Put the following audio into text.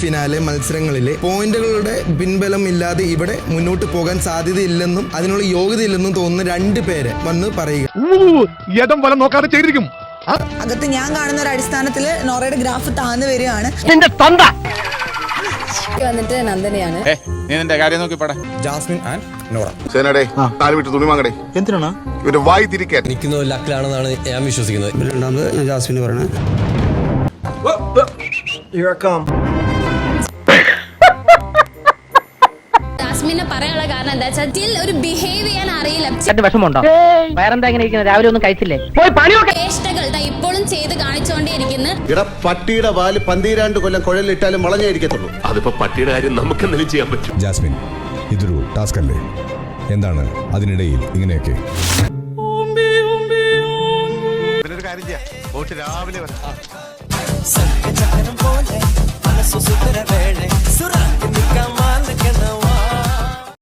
Finale മത്സരങ്ങളിലെ പോയിന്റുകളുടെ പിൻബലം ഇല്ലാതെ ഇവിടെ മുന്നോട്ട് പോകാൻ സാധ്യതയില്ലെന്നും അതിനുള്ള യോഗ്യതയില്ലെന്നും തോന്നുന്ന രണ്ട് പേര് വന്ന് പറയുക. നോക്കാതെ ചെയ്തിരിക്കും. അകത്ത് ഞാൻ കാണുന്ന ഒരു അടിസ്ഥാനത്തിൽ നോറയുടെ ഗ്രാഫ് താഴ്ന്നു വരികയാണ്. വന്നിട്ട് നന്ദനയാണ്. ഏ നീ നിന്റെ കാര്യം നോക്കി പട. Jasmine and Nora. സേനടെ കാൽ വിട്ട് തുണി വാങ്ങടേ. എന്തിനാണ്? ഇവർ വായി തിരിക്കാൻ. നിൽക്കുന്ന ലക്കിലാണെന്നാണ് ഞാൻ വിശ്വസിക്കുന്നത്. രണ്ടാമത് ഞാൻ ജാസ്മിന് പറയണേ. ജാസ്മിനെ പറയാനുള്ള കാരണം എന്താ വെച്ചാൽ ടിൽ ഒരു ബിഹേവ് ചെയ്യാൻ അറിയില്ല. വിഷമമുണ്ടോ? വേറെന്താ ഇങ്ങനെ ഇരിക്കുന്നത്? രാവിലെ ഒന്നും കഴിച്ചില്ലേ? പോയി പണി ചേഷ്ടകൾ ദാ ഇപ്പോഴും ചെയ്ത് കാണിച്ചുകൊണ്ടേയിരിക്കുന്നു ഇട പട്ടിയുടെ വാൽ പന്തീരാണ്ട് കൊല്ലം കുഴലിട്ടാലും മുളഞ്ഞായിരിക്കത്തുള്ളൂ അതിപ്പോ പട്ടിയുടെ കാര്യം നമുക്ക് എന്തെങ്കിലും ചെയ്യാൻ പറ്റും. ജാസ്മിൻ ഇതൊരു ടാസ്ക് അല്ലേ? എന്താണ് അതിനിടയിൽ ഇങ്ങനെയൊക്കെ? ഒരു കാര്യം ചെയ്യാം. വോട്ട് രാവിലെ